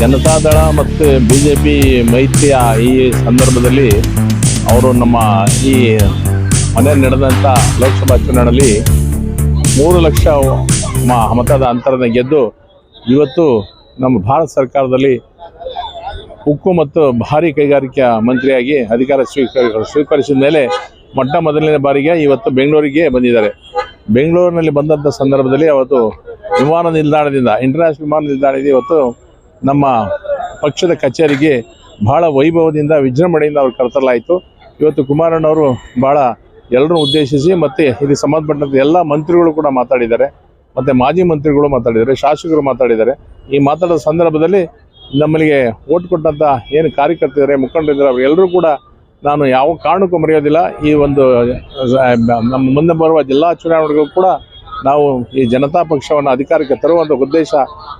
ಜನತಾದಳ ಮತ್ತು B J P ಮೈತ್ರಿಯ ಈ ಸಂದರ್ಭದಲ್ಲಿ ಅವರು ನಮ್ಮ ಈ ಮನೆ ನಡೆದಂಥ ಲೋಕಸಭಾ ಚುನಾವಣೆಯಲ್ಲಿ ಮೂರು ಲಕ್ಷ ಮತದ ಅಂತರದ ಗೆದ್ದು ಇವತ್ತು ನಮ್ಮ ಭಾರತ ಸರ್ಕಾರದಲ್ಲಿ ಉಕ್ಕು ಮತ್ತು ಭಾರಿ ಕೈಗಾರಿಕಾ ಮಂತ್ರಿಯಾಗಿ ಅಧಿಕಾರ ಸ್ವೀಕರಿ ಸ್ವೀಕರಿಸಿದ ಮೇಲೆ ಮೊಟ್ಟ ಮೊದಲನೇ ಬಾರಿಗೆ ಇವತ್ತು ಬೆಂಗಳೂರಿಗೆ ಬಂದಿದ್ದಾರೆ. ಬೆಂಗಳೂರಿನಲ್ಲಿ ಬಂದಂಥ ಸಂದರ್ಭದಲ್ಲಿ ಅವತ್ತು ವಿಮಾನ ನಿಲ್ದಾಣದಿಂದ ಇಂಟರ್ನ್ಯಾಷನಲ್ ವಿಮಾನ ನಿಲ್ದಾಣದಿಂದ ಇವತ್ತು ನಮ್ಮ ಪಕ್ಷದ ಕಚೇರಿಗೆ ಬಹಳ ವೈಭವದಿಂದ, ವಿಜೃಂಭಣೆಯಿಂದ ಅವ್ರು ಕರೆತರಲಾಯಿತು. ಇವತ್ತು ಕುಮಾರಣ್ಣವರು ಭಾಳ ಎಲ್ಲರೂ ಉದ್ದೇಶಿಸಿ ಮತ್ತು ಇಲ್ಲಿ ಸಂಬಂಧಪಟ್ಟಂತೆ ಎಲ್ಲ ಮಂತ್ರಿಗಳು ಕೂಡ ಮಾತಾಡಿದ್ದಾರೆ. ಮತ್ತು ಮಾಜಿ ಮಂತ್ರಿಗಳು ಮಾತಾಡಿದ್ದಾರೆ, ಶಾಸಕರು ಮಾತಾಡಿದ್ದಾರೆ. ಈ ಮಾತಾಡೋ ಸಂದರ್ಭದಲ್ಲಿ ನಮ್ಮಲ್ಲಿಗೆ ಓಟ್ ಕೊಟ್ಟಂಥ ಏನು ಕಾರ್ಯಕರ್ತರಿದ್ದಾರೆ, ಮುಖಂಡರಿದ್ದಾರೆ, ಅವರೆಲ್ಲರೂ ಕೂಡ ನಾನು ಯಾವ ಕಾರಣಕ್ಕೂ ಮರೆಯೋದಿಲ್ಲ. ಈ ಒಂದು ನಮ್ಮ ಮುಂದೆ ಬರುವ ಜಿಲ್ಲಾ ಚುನಾವಣೆಗೂ ಕೂಡ ನಾವು ಈ ಜನತಾ ಪಕ್ಷವನ್ನು ಅಧಿಕಾರಕ್ಕೆ ತರುವಂಥ ಉದ್ದೇಶ,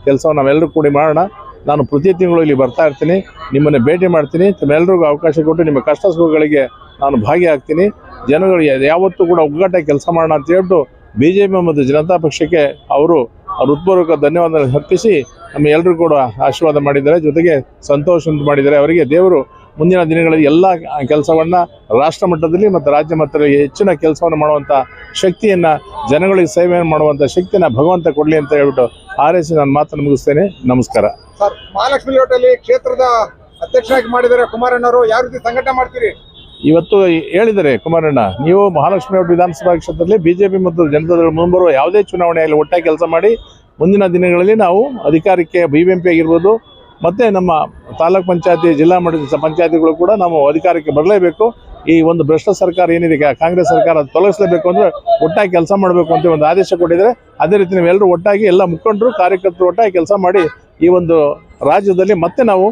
ಕೆಲಸವನ್ನು ನಾವೆಲ್ಲರೂ ಕೂಡಿ ಮಾಡೋಣ. ನಾನು ಪ್ರತಿ ತಿಂಗಳು ಇಲ್ಲಿ ಬರ್ತಾ ಇರ್ತೀನಿ, ನಿಮ್ಮನ್ನು ಭೇಟಿ ಮಾಡ್ತೀನಿ ತಮ್ಮೆಲ್ಲರಿಗೂ ಅವಕಾಶ ಕೊಟ್ಟು ನಿಮ್ಮ ಕಷ್ಟ ಸುಖಗಳಿಗೆ ನಾನು ಭಾಗಿಯಾಗ್ತೀನಿ. ಜನಗಳು ಯಾವತ್ತೂ ಕೂಡ ಒಗ್ಗಟ್ಟಾಗಿ ಕೆಲಸ ಮಾಡೋಣ ಅಂತ ಹೇಳ್ಬಿಟ್ಟು ಬಿ ಜೆ ಪಿ ಮತ್ತು ಜನತಾ ಪಕ್ಷಕ್ಕೆ ಅವರು, ಅವ್ರ ಹೃತ್ಪೂರ್ವಕ ಧನ್ಯವಾದ ಅರ್ಪಿಸಿ, ನಮ್ಮ ಎಲ್ಲರೂ ಕೂಡ ಆಶೀರ್ವಾದ ಮಾಡಿದ್ದಾರೆ. ಜೊತೆಗೆ ಸಂತೋಷ ಮಾಡಿದ್ದಾರೆ. ಅವರಿಗೆ ದೇವರು ಮುಂದಿನ ದಿನಗಳಲ್ಲಿ ಎಲ್ಲ ಕೆಲಸವನ್ನ ರಾಷ್ಟ್ರ ಮಟ್ಟದಲ್ಲಿ ಮತ್ತು ರಾಜ್ಯ ಮಟ್ಟದಲ್ಲಿ ಹೆಚ್ಚಿನ ಕೆಲಸವನ್ನು ಮಾಡುವಂಥ ಶಕ್ತಿಯನ್ನ ಜನಗಳಿಗೆ ಸೇವೆಯನ್ನು ಮಾಡುವಂಥ ಶಕ್ತಿಯನ್ನು ಭಗವಂತ ಕೊಡಲಿ ಅಂತ ಹೇಳ್ಬಿಟ್ಟು ಆರೈಸಿ ನಾನು ಮಾತನ್ನು ಮುಗಿಸ್ತೇನೆ. ನಮಸ್ಕಾರ. ಸರ್ ಮಹಾಲಕ್ಷ್ಮಿ ಲೋಟಲ್ಲಿ ಕ್ಷೇತ್ರದ ಅಧ್ಯಕ್ಷರಾಗಿ ಮಾಡಿದರೆ ಕುಮಾರಣ್ಣವರು ಯಾವ ರೀತಿ ಸಂಘಟನೆ ಮಾಡ್ತೀರಿ? ಇವತ್ತು ಹೇಳಿದರೆ ಕುಮಾರಣ್ಣ ನೀವು ಮಹಾಲಕ್ಷ್ಮಿ ಲೇಔಟ್ ವಿಧಾನಸಭಾ ಕ್ಷೇತ್ರದಲ್ಲಿ ಬಿಜೆಪಿ ಮತ್ತು ಜನತಾದಳ ಮುಂಬರುವ ಯಾವುದೇ ಚುನಾವಣೆಯಲ್ಲಿ ಒಟ್ಟಾಗಿ ಕೆಲಸ ಮಾಡಿ ಮುಂದಿನ ದಿನಗಳಲ್ಲಿ ನಾವು ಅಧಿಕಾರಕ್ಕೆ ಬಿ ಬಿ ಎಂ ಪಿ ಆಗಿರ್ಬೋದು ಮತ್ತು ನಮ್ಮ ತಾಲೂಕ್ ಪಂಚಾಯತಿ, ಜಿಲ್ಲಾ ಮಟ್ಟದ ಪಂಚಾಯತಿಗಳು ಕೂಡ ನಾವು ಅಧಿಕಾರಕ್ಕೆ ಬರಲೇಬೇಕು. ಈ ಒಂದು ಭ್ರಷ್ಟ ಸರ್ಕಾರ ಏನಿದೆ ಕಾಂಗ್ರೆಸ್ ಸರ್ಕಾರ ತೊಲಗಿಸಲೇಬೇಕು ಅಂದರೆ ಒಟ್ಟಾಗಿ ಕೆಲಸ ಮಾಡಬೇಕು ಅಂತ ಒಂದು ಆದೇಶ ಕೊಟ್ಟಿದ್ದಾರೆ. ಅದೇ ರೀತಿ ನಾವೆಲ್ಲರೂ ಒಟ್ಟಾಗಿ ಎಲ್ಲ ಮುಖಂಡರು, ಕಾರ್ಯಕರ್ತರು ಒಟ್ಟಾಗಿ ಕೆಲಸ ಮಾಡಿ ಈ ಒಂದು ರಾಜ್ಯದಲ್ಲಿ ಮತ್ತೆ ನಾವು